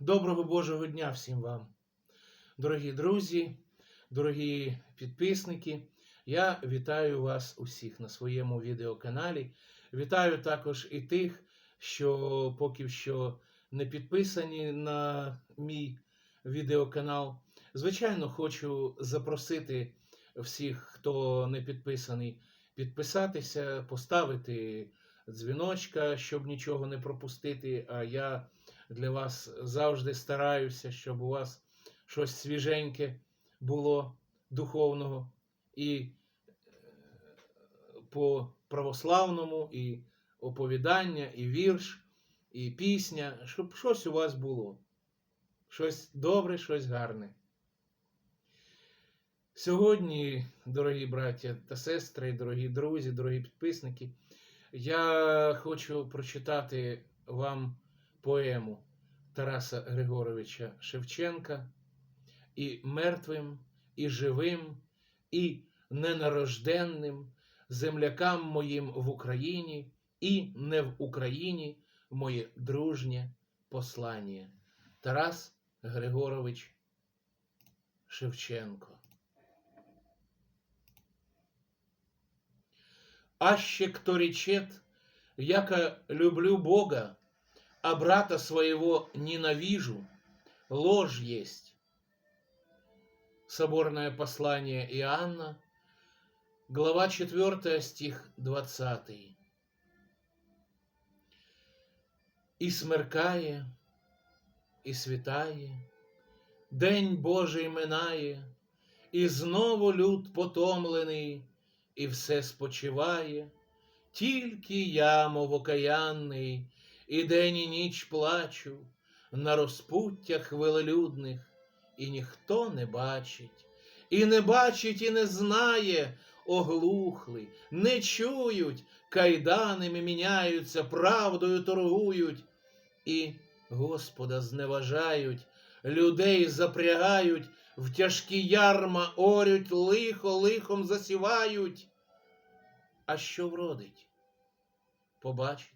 Доброго Божого дня всім вам, дорогі друзі, дорогі підписники. Я вітаю вас усіх на своєму відеоканалі. Вітаю також і тих, що поки що не підписані на мій відеоканал. Звичайно, хочу запросити всіх, хто не підписаний, підписатися, поставити дзвіночка, щоб нічого не пропустити. А я для вас завжди стараюся, щоб у вас щось свіженьке було духовного і е, по православному, і оповідання, і вірш, і пісня, щоб щось у вас було. Щось добре, щось гарне. Сьогодні, дорогі браття та сестри, дорогі друзі, дорогі підписники, я хочу прочитати вам поему Тараса Григоровича Шевченка і мертвим, і живим, і ненарожденним, землякам моїм в Україні і не в Україні моє дружнє послання. Тарас Григорович Шевченко. Аще кто речет, яко люблю Бога, а брата своего ненавижу, ложь есть. Соборное послание Иоанна, глава 4, стих 20. І смеркає, і світає, День Божий минає, і знову люд потомлений, і все спочиває, тільки я, мов окаянний, і день і ніч плачу на розпуттях велелюдних, і ніхто не бачить, і не бачить, і не знає, оглухли, не чують, кайданами міняються, правдою торгують, і Господа зневажають, людей запрягають, в тяжкі ярма орють, лихо лихом засівають. А що вродить? Побачите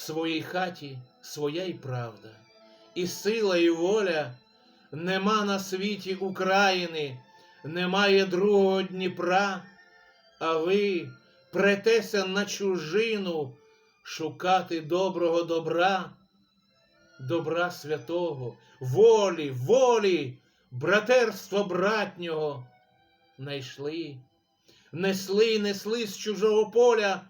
Своїй хаті своя й правда, і сила, і воля нема на світі України, немає другого Дніпра, а ви претеся на чужину шукати доброго добра, добра святого, волі, волі, братерства братнього найшли, несли, несли з чужого поля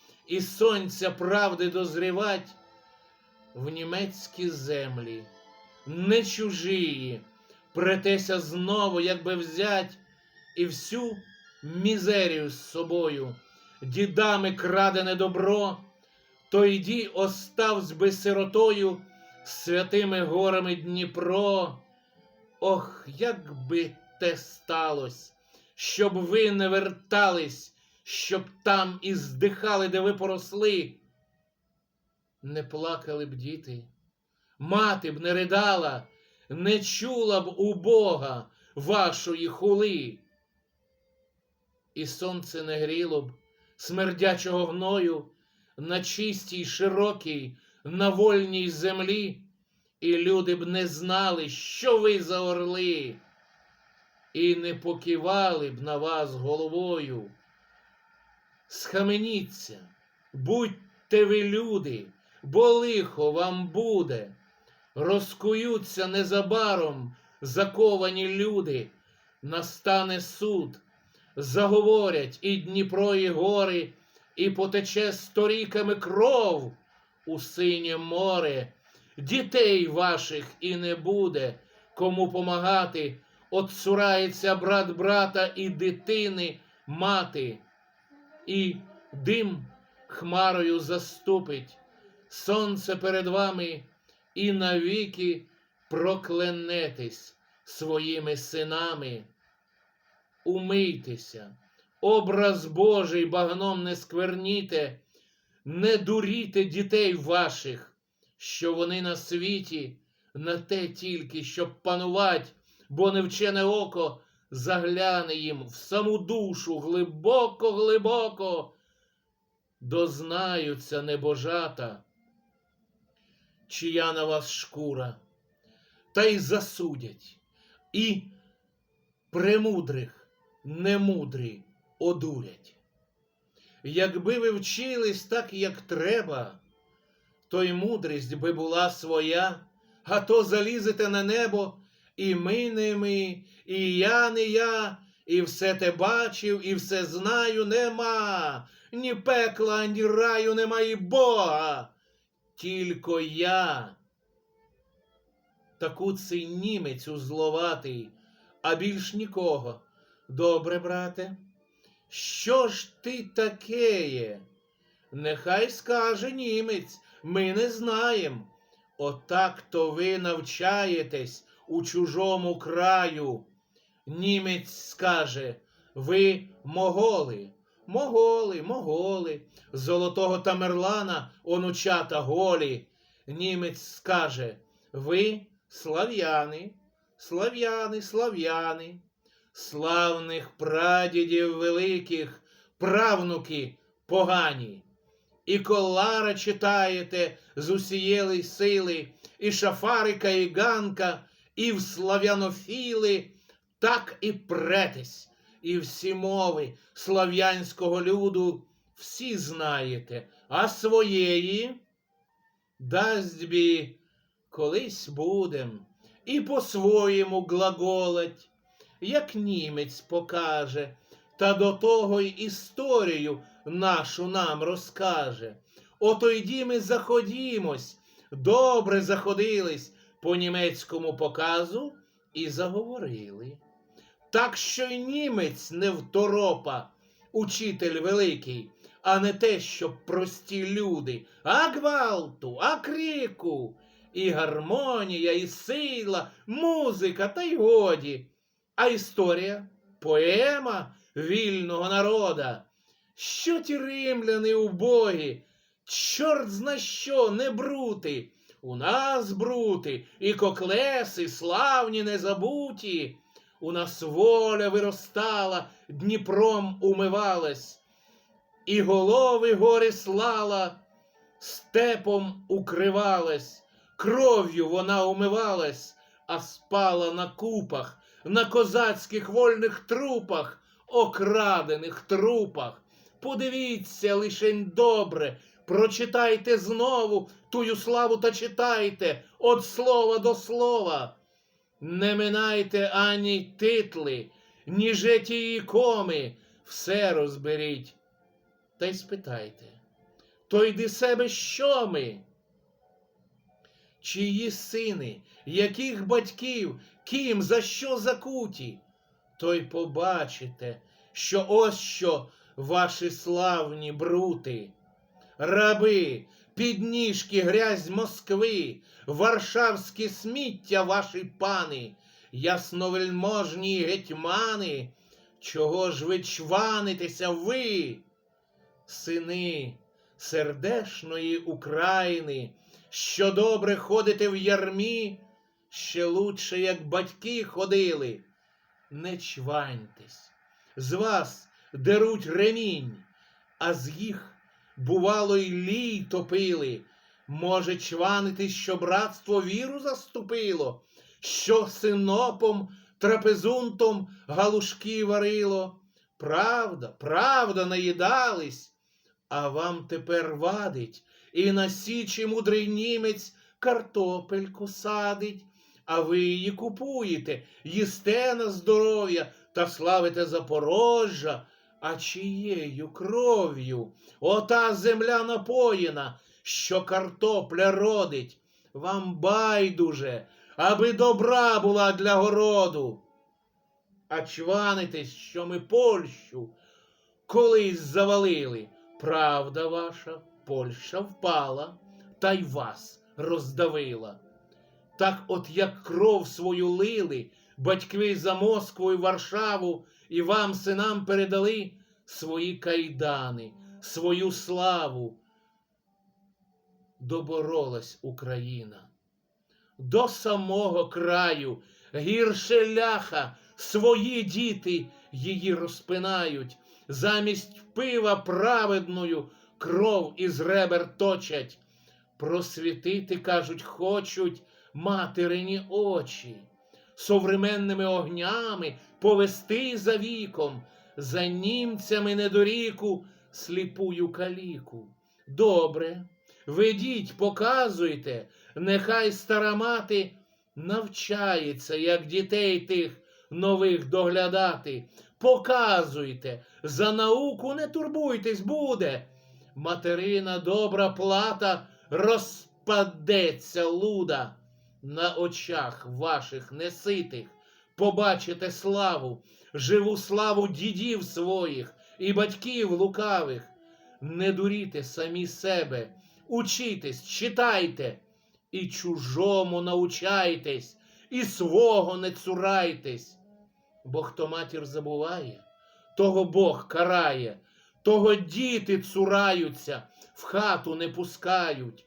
і сонця правди дозрівать в німецькі землі, не чужії, претеся знову, якби взять, і всю мізерію з собою, дідами крадене добро, то йді оставсь би сиротою святими горами Дніпро. Ох, як би те сталось, щоб ви не вертались щоб там і здихали, де ви поросли. Не плакали б діти, мати б не ридала, не чула б у Бога вашої хули. І сонце не гріло б смердячого гною на чистій, широкій, на вольній землі, і люди б не знали, що ви за орли, і не покивали б на вас головою схаменіться, будьте ви люди, бо лихо вам буде, розкуються незабаром заковані люди, настане суд, заговорять і Дніпро, і гори, і потече сторіками кров у синє море. Дітей ваших і не буде, кому помагати, отцурається брат брата і дитини мати, і дим хмарою заступить, сонце перед вами, і навіки проклянетесь своїми синами. Умийтеся, образ Божий багном не скверніте, не дуріте дітей ваших, що вони на світі на те тільки, щоб панувать, бо невчене око загляне їм в саму душу глибоко, глибоко, дознаються небожата, чия на вас шкура, та й засудять, і премудрих немудрі одурять. Якби ви вчились так, як треба, то й мудрість би була своя, а то залізете на небо, і ми не ми, і я не я, і все те бачив, і все знаю нема. Ні пекла, ні раю нема і Бога. Тільки я. Таку цей німець узловатий, а більш нікого. Добре, брате, що ж ти такеє? Нехай скаже німець, ми не знаєм. Отак то ви навчаєтесь у чужому краю. Німець скаже, ви моголи, моголи, моголи, золотого Тамерлана онучата голі. Німець скаже, ви слав'яни, слав'яни, слав'яни, славних прадідів великих, правнуки погані. І колара читаєте з усієї сили, і шафарика, і ганка, і в слав'янофіли, так і претесь, і всі мови слав'янського люду всі знаєте, а своєї дасть бі колись будем, і по-своєму глаголать, як німець покаже, та до того й історію нашу нам розкаже. Ото йді ми заходімось, добре заходились по німецькому показу і заговорили. Так що й німець не второпа, учитель великий, а не те, що прості люди, а гвалту, а крику, і гармонія, і сила, музика, та й годі. А історія, поема вільного народа. Що ті римляни убогі, чорт зна що, не брути, у нас брути, і коклеси славні незабуті. У нас воля виростала, Дніпром умивалась, і голови гори слала, степом укривалась, кров'ю вона умивалась, а спала на купах, на козацьких вольних трупах, окрадених трупах. Подивіться лишень добре, прочитайте знову тую славу та читайте від слова до слова. Не минайте ані титли, ні житії коми, все розберіть. Та й спитайте, то йди себе що ми? Чиї сини, яких батьків, ким, за що закуті, то й побачите, що ось що ваші славні брути, раби, підніжки грязь Москви, варшавські сміття ваші пани, ясновельможні гетьмани, чого ж ви чванитеся ви, сини сердешної України, що добре ходите в ярмі, ще лучше, як батьки ходили, не чваньтесь, з вас деруть ремінь, а з їх, бувало, й лій топили. Може, чванитись, що братство віру заступило, що синопом, трапезунтом галушки варило. Правда, правда, наїдались, а вам тепер вадить, і на січі мудрий німець картопельку садить, а ви її купуєте, їсте на здоров'я та славите Запорожжя, а чиєю кров'ю ота земля напоїна, що картопля родить, вам байдуже, аби добра була для городу. А чванитесь, що ми Польщу колись завалили. Правда ваша, Польща впала, та й вас роздавила. Так от як кров свою лили, батьки за Москву і Варшаву, і вам, синам, передали свої кайдани, свою славу. Доборолась Україна. До самого краю гірше ляха, свої діти її розпинають, замість пива праведною кров із ребер точать. Просвітити, кажуть, хочуть материні очі, современними огнями повести за віком, за німцями недоріку сліпую каліку. Добре, ведіть, показуйте, нехай стара мати навчається, як дітей тих нових доглядати. Показуйте, за науку не турбуйтесь, буде. Материна добра плата розпадеться луда на очах ваших неситих. Побачите славу, живу славу дідів своїх і батьків лукавих. Не дуріте самі себе, учітесь, читайте, і чужому научайтесь, і свого не цурайтесь. Бо хто матір забуває, того Бог карає, того діти цураються, в хату не пускають,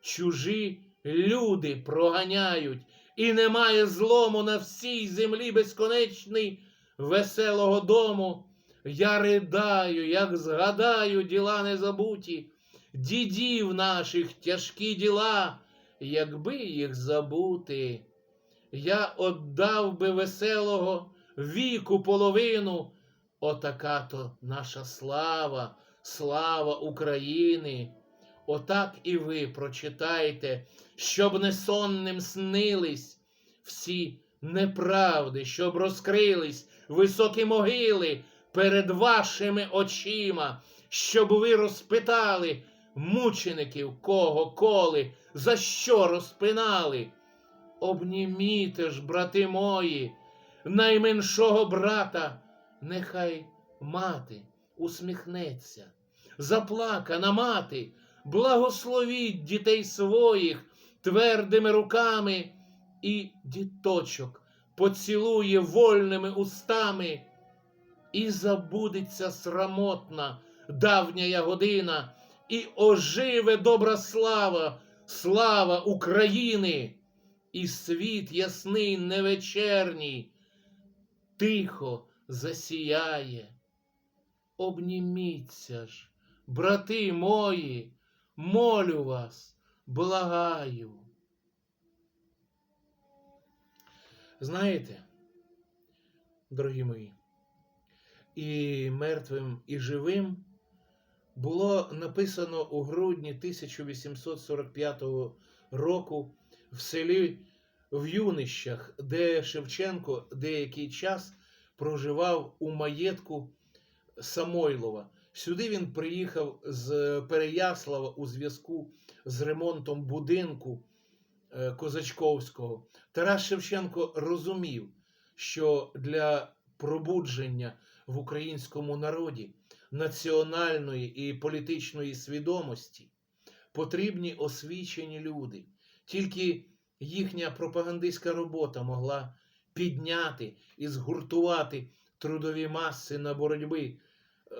чужі люди проганяють, і немає злому на всій землі безконечний веселого дому. Я ридаю, як згадаю діла незабуті, дідів наших тяжкі діла, якби їх забути, я отдав би веселого віку половину. Отака то наша слава, слава України. Отак і ви прочитайте, щоб не сонним снились всі неправди, щоб розкрились високі могили перед вашими очима, щоб ви розпитали мучеників, кого коли, за що розпинали. Обніміте ж, брати мої, найменшого брата, нехай мати усміхнеться, заплакана мати, благословіть дітей своїх твердими руками, і діточок поцілує вольними устами, і забудеться срамотна давня година, і оживе добра слава, слава України, і світ ясний невечерній, тихо засіяє. Обніміться ж, брати мої, молю вас, благаю. Знаєте, дорогі мої, і мертвим, і живим було написано у грудні 1845 року в селі в Юнищах, де Шевченко деякий час проживав у маєтку Самойлова. Сюди він приїхав з Переяслава у зв'язку з ремонтом будинку е, Козачковського. Тарас Шевченко розумів, що для пробудження в українському народі національної і політичної свідомості потрібні освічені люди. Тільки їхня пропагандистська робота могла підняти і згуртувати трудові маси на боротьби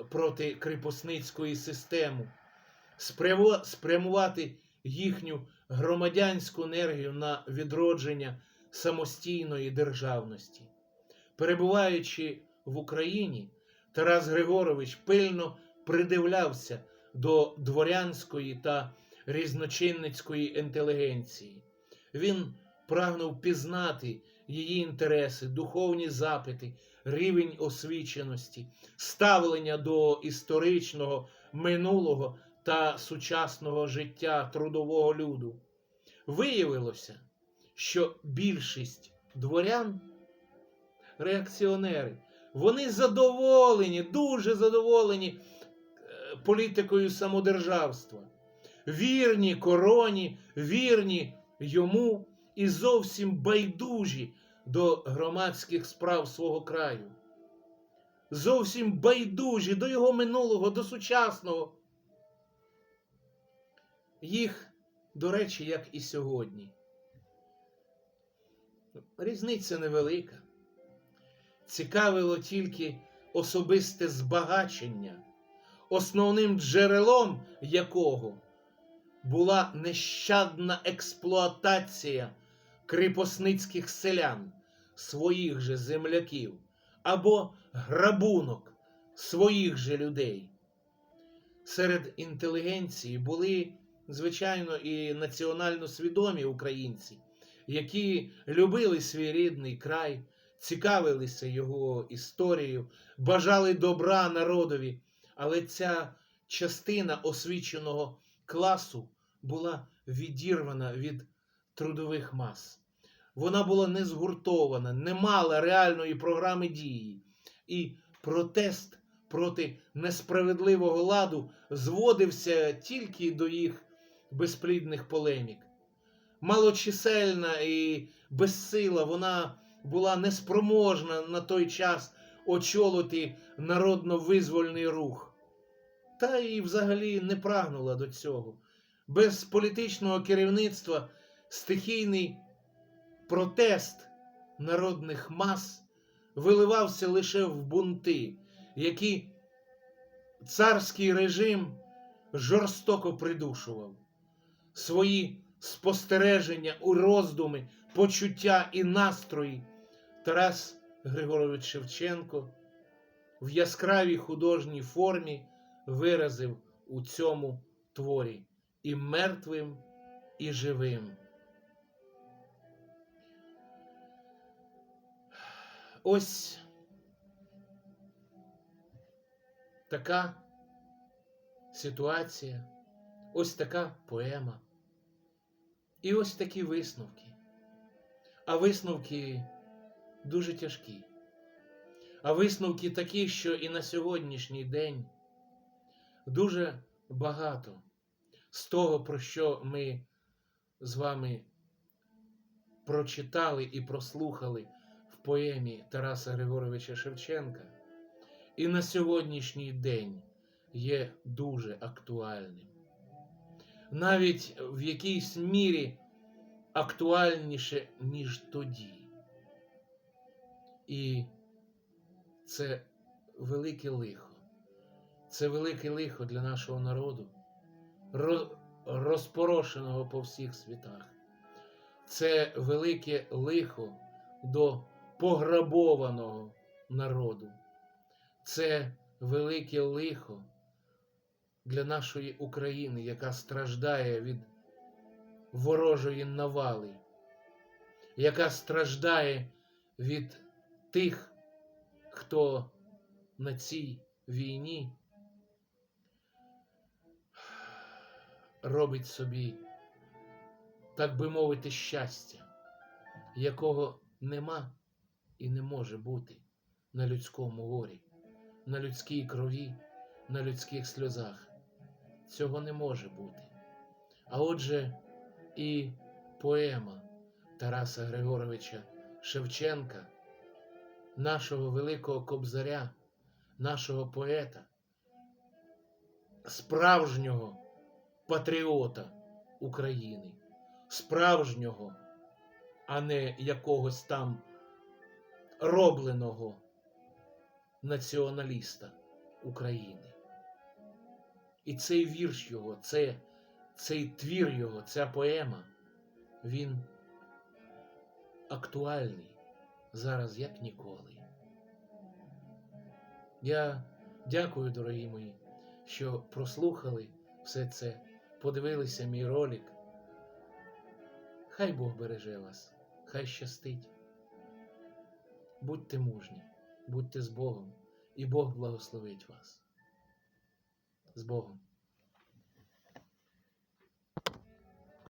проти кріпосницької системи, спрямувати їхню громадянську енергію на відродження самостійної державності. Перебуваючи в Україні, Тарас Григорович пильно придивлявся до дворянської та різночинницької інтелігенції. Він прагнув пізнати її інтереси, духовні запити, рівень освіченості, ставлення до історичного минулого та сучасного життя трудового люду. Виявилося, що більшість дворян реакціонери, вони задоволені, дуже задоволені е, політикою самодержавства, вірні короні, вірні йому і зовсім байдужі до громадських справ свого краю. Зовсім байдужі до його минулого, до сучасного. Їх, до речі, як і сьогодні. Різниця невелика. Цікавило тільки особисте збагачення, основним джерелом якого була нещадна експлуатація кріпосницьких селян, своїх же земляків, або грабунок своїх же людей. Серед інтелігенції були, звичайно, і національно свідомі українці, які любили свій рідний край, цікавилися його історією, бажали добра народові, але ця частина освіченого класу була відірвана від трудових мас. Вона була не згуртована, не мала реальної програми дії. І протест проти несправедливого ладу зводився тільки до їх безплідних полемік. Малочисельна і безсила, вона була неспроможна на той час очолити народно-визвольний рух. Та і взагалі не прагнула до цього. Без політичного керівництва стихійний протест народних мас виливався лише в бунти, які царський режим жорстоко придушував. Свої спостереження у роздуми, почуття і настрої Тарас Григорович Шевченко в яскравій художній формі виразив у цьому творі і мертвим, і живим. Ось така ситуація, ось така поема. І ось такі висновки. А висновки дуже тяжкі. А висновки такі, що і на сьогоднішній день дуже багато з того, про що ми з вами прочитали і прослухали поемі Тараса Григоровича Шевченка, і на сьогоднішній день є дуже актуальним. Навіть в якійсь мірі актуальніше, ніж тоді. І це велике лихо. Це велике лихо для нашого народу, розпорошеного по всіх світах. Це велике лихо до пограбованого народу. Це велике лихо для нашої України, яка страждає від ворожої навали, яка страждає від тих, хто на цій війні робить собі, так би мовити, щастя, якого нема і не може бути на людському горі, на людській крові, на людських сльозах. Цього не може бути. А отже, і поема Тараса Григоровича Шевченка, нашого великого кобзаря, нашого поета, справжнього патріота України, справжнього, а не якогось там робленого націоналіста України. І цей вірш його, це, цей твір його, ця поема, він актуальний зараз як ніколи. Я дякую, дорогі мої, що прослухали все це, подивилися мій ролик. Хай Бог береже вас, хай щастить. Будьте мужні, будьте з Богом, і Бог благословить вас. З Богом.